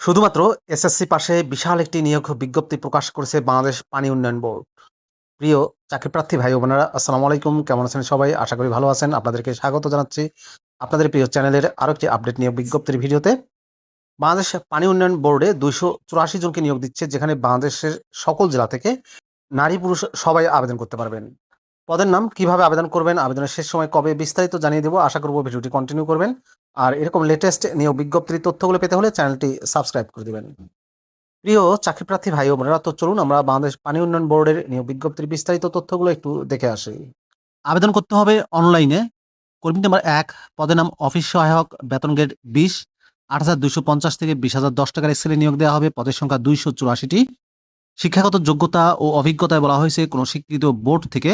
শুধুমাত্র এসএসসি পাশে বিশাল একটি নিয়োগ বিজ্ঞপ্তি প্রকাশ করেছে বাংলাদেশ পানি উন্নয়ন বোর্ড। প্রিয় চাকরিপ্রার্থী ভাই বোনেরা, আসসালামু আলাইকুম। কেমন আছেন সবাই? আশা করি ভালো আছেন। আপনাদেরকে স্বাগত জানাচ্ছি আপনাদের প্রিয় চ্যানেলের আরও একটি আপডেট নিয়োগ বিজ্ঞপ্তির ভিডিওতে। বাংলাদেশ পানি উন্নয়ন বোর্ডে দুইশো চুরাশি জনকে নিয়োগ দিচ্ছে, যেখানে বাংলাদেশের সকল জেলা থেকে নারী পুরুষ সবাই আবেদন করতে পারবেন। পদের নাম, কীভাবে আবেদন করবেন, আবেদনের শেষ সময় কবে, বিস্তারিত জানিয়ে দেবো। আশা করব ভিডিওটি কন্টিনিউ করবেন। আর এরকম লেটেস্ট নিয়োগ বিজ্ঞপ্তির তথ্যগুলো পেতে হলে চ্যানেলটি সাবস্ক্রাইব করে দেবেন। প্রিয় চাকরিপ্রার্থী ভাই ও বোনেরা, তো চলুন আমরা বাংলাদেশ পানি উন্নয়ন বোর্ডের নিয়োগ বিজ্ঞপ্তির বিস্তারিত তথ্যগুলো একটু দেখে আসি। আবেদন করতে হবে অনলাইনে কর্মী নাম্বার এক, পদের নাম অফিস সহায়ক, বেতন গ্রেড বিশ, আট হাজার দুইশো পঞ্চাশ থেকে বিশ হাজার দশ টাকার এক্সেলে নিয়োগ দেওয়া হবে। পদের সংখ্যা দুইশো চুরাশিটি। শিক্ষাগত যোগ্যতা ও অভিজ্ঞতায় বলা হয়েছে, কোনো স্বীকৃত বোর্ড থেকে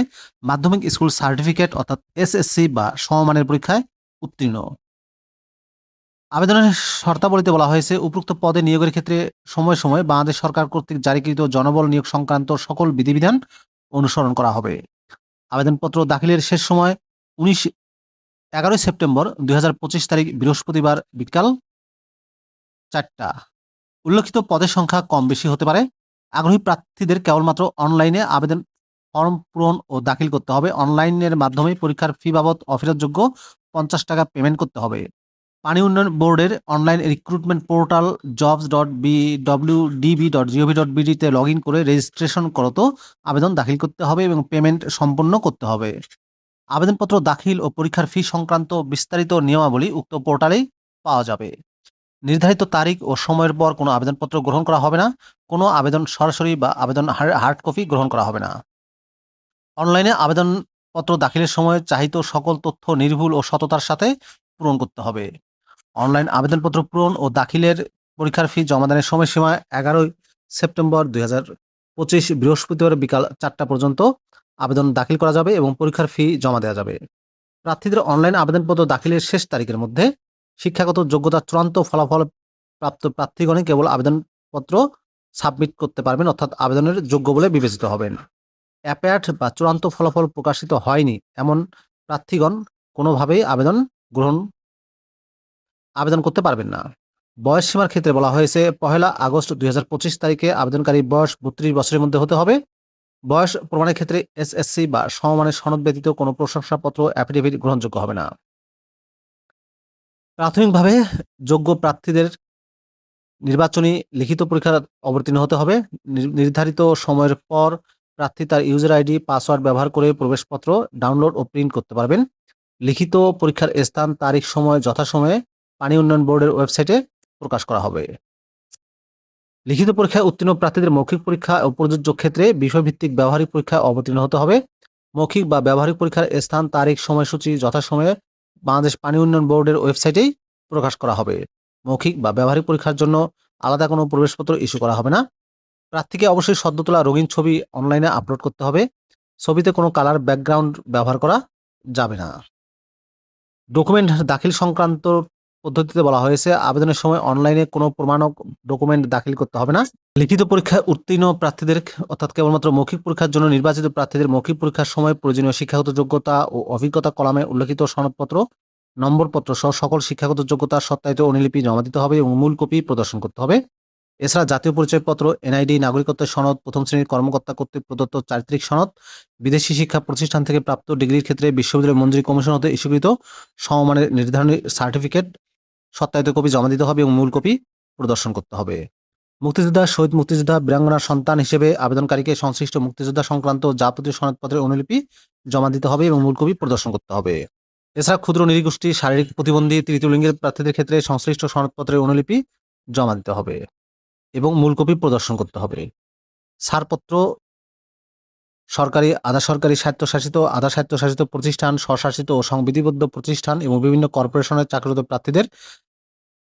মাধ্যমিক স্কুল সার্টিফিকেট অর্থাৎ এসএসসি বা সমমানের পরীক্ষায় উত্তীর্ণ। আবেদনের শর্তাবলীতে বলা হয়েছে উপযুক্ত পদে নিয়োগের ক্ষেত্রে সময় সময় বাংলাদেশ সরকার কর্তৃক জারিকৃত জনবল নিয়োগ সংক্রান্ত সকল বিধিবিধান অনুসরণ করা হবে। আবেদনপত্র দাখিলের শেষ সময় উনিশ এগারোই সেপ্টেম্বর দুই হাজার পঁচিশ তারিখ বৃহস্পতিবার বিকাল চারটা। উল্লেখিত পদের সংখ্যা কম বেশি হতে পারে আগ্রহী প্রার্থীদের কেবলমাত্র অনলাইনে আবেদন ফর্ম পূরণ ও দাখিল করতে হবে। অনলাইনের মাধ্যমে পরীক্ষার ফি বাবদ অফেরতযোগ্য পঞ্চাশ টাকা পেমেন্ট করতে হবে। পানি উন্নয়ন বোর্ডের online recruitment portal jobs dot B W DB dot gov dot বিডিতে log in করে রেজিস্ট্রেশন করত, আবেদন দাখিল করতে হবে এবং পেমেন্ট সম্পন্ন করতে হবে। আবেদনপত্র দাখিল ও পরীক্ষার ফি সংক্রান্ত বিস্তারিত নিয়মাবলী উক্ত পোর্টালেই পাওয়া যাবে। নির্ধারিত তারিখ ও সময়ের পর কোনো আবেদনপত্র গ্রহণ করা হবে না। কোনো আবেদন সরাসরি বা আবেদন হার্ড কপি গ্রহণ করা হবে না। অনলাইনে আবেদনপত্র দাখিলের সময় চাহিত সকল তথ্য নির্ভুল ও সততার সাথে পূরণ করতে হবে। অনলাইন আবেদনপত্র পূরণ ও দাখিলের পরীক্ষার ফি জমাদানের সময়সীমা এগারোই সেপ্টেম্বর দুই পঁচিশ বৃহস্পতিবার বিকাল চারটা পর্যন্ত আবেদন দাখিল করা যাবে এবং পরীক্ষার ফি জমা দেওয়া যাবে। প্রার্থীদের অনলাইন আবেদনপত্র দাখিলের শেষ তারিখের মধ্যে শিক্ষাগত যোগ্যতা চূড়ান্ত ফলাফল প্রাপ্ত প্রার্থীগণই কেবল আবেদনপত্র সাবমিট করতে পারবেন, অর্থাৎ আবেদনের যোগ্য বলে বিবেচিত হবেন। অ্যাপেয়ার্ড বা চূড়ান্ত ফলাফল প্রকাশিত হয়নি, এমন প্রার্থীগণ কোনোভাবেই আবেদন গ্রহণ, আবেদন করতে পারবেন না। বয়স সীমার ক্ষেত্রে বলা হয়েছে, পহেলা আগস্ট দুই হাজার পঁচিশ তারিখে আবেদনকারী বয়স বত্রিশ বছরের মধ্যে হতে হবে। বয়স প্রমাণের ক্ষেত্রে এসএসসি বা সমমানের সনদ ব্যতীত কোনো প্রশংসাপত্র, অ্যাফিডেভিট গ্রহণযোগ্য হবে না। প্রাথমিকভাবে যোগ্য প্রার্থীদের নির্বাচনী লিখিত পরীক্ষা অবতীর্ণ হতে হবে। নির্ধারিত সময়ের পর প্রার্থী তার ইউজার আইডি, পাসওয়ার্ড ব্যবহার করে প্রবেশপত্র ডাউনলোড ও প্রিন্ট করতে পারবেন। লিখিত পরীক্ষার স্থান, তারিখ, সময়, যথাসময়ে পানি উন্নয়ন বোর্ডের ওয়েবসাইটে প্রকাশ করা হবে। লিখিত পরীক্ষায় উত্তীর্ণ প্রার্থীদের মৌখিক পরীক্ষা ও প্রযোজ্য ক্ষেত্রে বিষয়ভিত্তিক ব্যবহারিক পরীক্ষায় অবতীর্ণ হতে হবে। মৌখিক বা ব্যবহারিক পরীক্ষার স্থান, তারিখ, সময়সূচি, যথাসময়ে বাংলাদেশ পানি উন্নয়ন বোর্ডের ওয়েবসাইটেই প্রকাশ করা হবে। মৌখিক বা ব্যবহারিক পরীক্ষার জন্য আলাদা কোনো প্রবেশপত্র ইস্যু করা হবে না। প্রার্থীকে অবশ্যই সদ্য তোলা রঙিন ছবি অনলাইনে আপলোড করতে হবে। ছবিতে কোনো কালার, ব্যাকগ্রাউন্ড ব্যবহার করা যাবে না। ডকুমেন্ট দাখিল সংক্রান্ত পদ্ধতিতে বলা হয়েছে, আবেদনের সময় অনলাইনে কোনো প্রমাণক ডকুমেন্ট দাখিল করতে হবে না। লিখিত পরীক্ষায় উত্তীর্ণ প্রার্থীদের, অর্থাৎ কেবলমাত্র মৌখিক পরীক্ষার জন্য নির্বাচিত প্রার্থীদের মৌখিক পরীক্ষার সময় প্রয়োজনীয় শিক্ষাগত যোগ্যতা ও অভিজ্ঞতা কলামে উল্লেখিত সনদপত্র, নম্বরপত্র সহ সকল শিক্ষাগত যোগ্যতা সত্যায়িত অনুলিপি জমা দিতে হবে এবং মূল কপি প্রদর্শন করতে হবে। এছাড়া জাতীয় পরিচয়পত্র, এনআইডি, নাগরিকত্বের সনদ, প্রথম শ্রেণির কর্মকর্তা কর্তৃক প্রদত্ত চারিত্রিক সনদ, বিদেশি শিক্ষা প্রতিষ্ঠান থেকে প্রাপ্ত ডিগ্রির ক্ষেত্রে বিশ্ববিদ্যালয় মঞ্জুরি কমিশন হতে ইস্যুকৃত সমমানের নির্ধারণী সার্টিফিকেট সত্যায়িত কপি জমা দিতে হবে এবং মূল কপি প্রদর্শন করতে হবে। মুক্তিযোদ্ধা, শহীদ মুক্তিযোদ্ধা বীরাঙ্গনার সন্তান হিসেবে আবেদনকারীকে সংশ্লিষ্ট মুক্তিযোদ্ধা সংক্রান্ত যাবতীয় সনদপত্রের অনুলিপি জমা দিতে হবে এবং মূল কপি প্রদর্শন করতে হবে। এছাড়া ক্ষুদ্র নৃগোষ্ঠী, শারীরিক প্রতিবন্ধী তৃতীয় লিঙ্গের প্রার্থীদের ক্ষেত্রে সংশ্লিষ্ট সনদপত্রের অনুলিপি জমা দিতে হবে এবং মূল কপি প্রদর্শন করতে হবে। ছাড়পত্র, সরকারি, আধা সরকারি স্বায়ত্তশাসিত, আধা স্বায়ত্তশাসিত প্রতিষ্ঠান, স্বশাসিত ও সংবিধিবদ্ধ প্রতিষ্ঠান এবং বিভিন্ন কর্পোরেশনের চাকরিরত প্রার্থীদের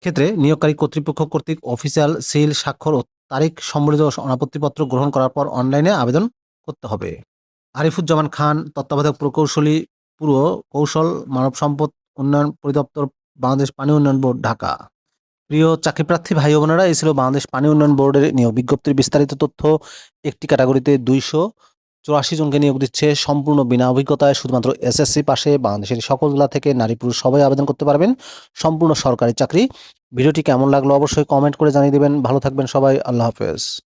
ক্ষেত্রে নিয়োগকারী কর্তৃপক্ষ কর্তৃক অফিসিয়াল সিল স্বাক্ষর ও তারিখ সম্বলিত অনাপত্তিপত্র গ্রহণ করার পর অনলাইনে আবেদন করতে হবে। আরিফুজ্জামান খান, তত্ত্বাবধায়ক প্রকৌশলী, পুরো কৌশল, মানব সম্পদ উন্নয়ন পরিদপ্তর, বাংলাদেশ পানি উন্নয়ন বোর্ড, ঢাকা। প্রিয় চাকরিপ্রার্থী ভাই বোনেরা, এই ছিল বাংলাদেশ পানি উন্নয়ন বোর্ডের নিয়োগ বিজ্ঞপ্তির বিস্তারিত তথ্য। একটি ক্যাটাগরিতে দুইশো চুরাশি জনকে নিয়োগ দিচ্ছে সম্পূর্ণ বিনা অভিজ্ঞতায় শুধুমাত্র এসএসসি পাশে। বাংলাদেশের সকল জেলা থেকে নারী পুরুষ সবাই আবেদন করতে পারবেন। সম্পূর্ণ সরকারি চাকরি। ভিডিওটি কেমন লাগল অবশ্যই কমেন্ট করে জানিয়ে দেবেন। ভালো থাকবেন সবাই। আল্লাহ হাফেজ।